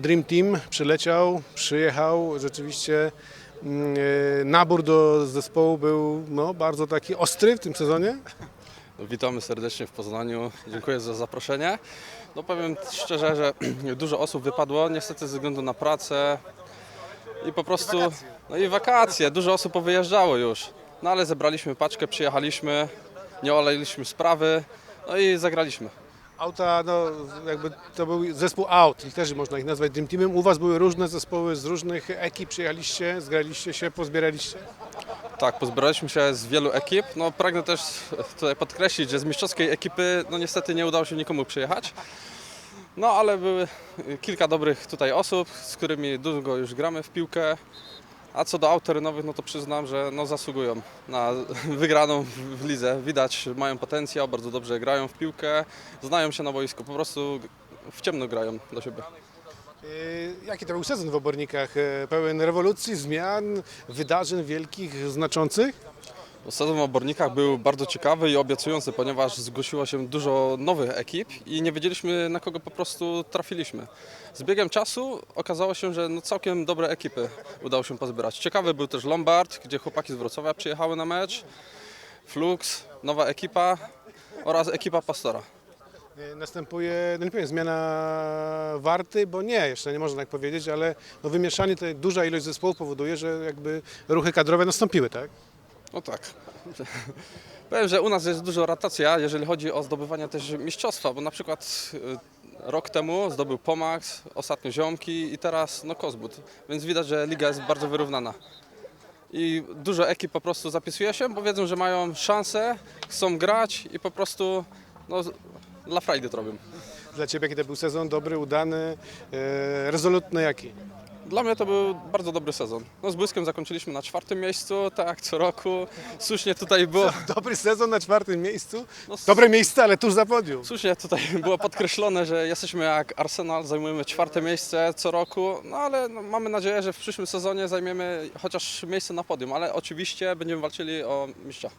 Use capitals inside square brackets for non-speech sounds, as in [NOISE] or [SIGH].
Dream Team przyleciał, przyjechał, rzeczywiście mm, e, nabór do zespołu był no, bardzo taki ostry w tym sezonie. Witamy serdecznie w Poznaniu. Dziękuję za zaproszenie. No powiem szczerze, że [CLEARS THROAT] dużo osób wypadło niestety ze względu na pracę i po prostu no i wakacje. Dużo osób powyjeżdżało już. No ale zebraliśmy paczkę, przyjechaliśmy, nie olejliśmy sprawy, no i zagraliśmy. Auta, no jakby to był zespół aut, też można ich nazwać Dream Teamem. U Was były różne zespoły z różnych ekip, przyjechaliście, zgraliście się, pozbieraliście. Tak, pozbieraliśmy się z wielu ekip. No pragnę też tutaj podkreślić, że z mistrzowskiej ekipy no niestety nie udało się nikomu przyjechać. No ale były kilka dobrych tutaj osób, z którymi długo już gramy w piłkę. A co do aut terenowych, no to przyznam, że no zasługują na [LAUGHS] wygraną w- lidze. Widać, mają potencjał, bardzo dobrze grają w piłkę, znają się na boisku, po prostu w ciemno grają do siebie. E, Jaki to był sezon w Obornikach? E, Pełen rewolucji, zmian, wydarzeń wielkich, znaczących? Sezon w obornikach był bardzo ciekawy i obiecujący, ponieważ zgłosiło się dużo nowych ekip i nie wiedzieliśmy na kogo po prostu trafiliśmy. Z biegiem czasu okazało się, że no całkiem dobre ekipy udało się pozbierać. Ciekawy był też Lombard, gdzie chłopaki z Wrocławia przyjechały na mecz, Flux, nowa ekipa oraz ekipa Pastora. Następuje, no nie powiem, zmiana warty, bo nie, jeszcze nie można tak powiedzieć, ale no wymieszanie, tej duża ilość zespołów powoduje, że jakby ruchy kadrowe nastąpiły, tak? No tak. Powiem, że u nas jest dużo rotacja, jeżeli chodzi o zdobywanie też mistrzostwa, bo na przykład y, rok temu zdobył Pomax, ostatnio Ziomki i teraz no Kozbut, więc widać, że liga jest bardzo wyrównana. I dużo ekip po prostu zapisuje się, bo wiedzą, że mają szansę, chcą grać i po prostu no, dla frajdy to robią. Dla Ciebie to był sezon? Dobry, udany, e, rezolutny jaki? Dla mnie to był bardzo dobry sezon. No, z błyskiem zakończyliśmy na czwartym miejscu, tak jak co roku. Słusznie tutaj było... [LAUGHS] Dobry sezon na czwartym miejscu. No, Dobre miejsce, ale tuż za podium. Słusznie tutaj [LAUGHS] było podkreślone, że jesteśmy jak Arsenal, zajmujemy czwarte miejsce co roku, no ale no, mamy nadzieję, że w przyszłym sezonie zajmiemy chociaż miejsce na podium, ale oczywiście będziemy walczyli o mistrza.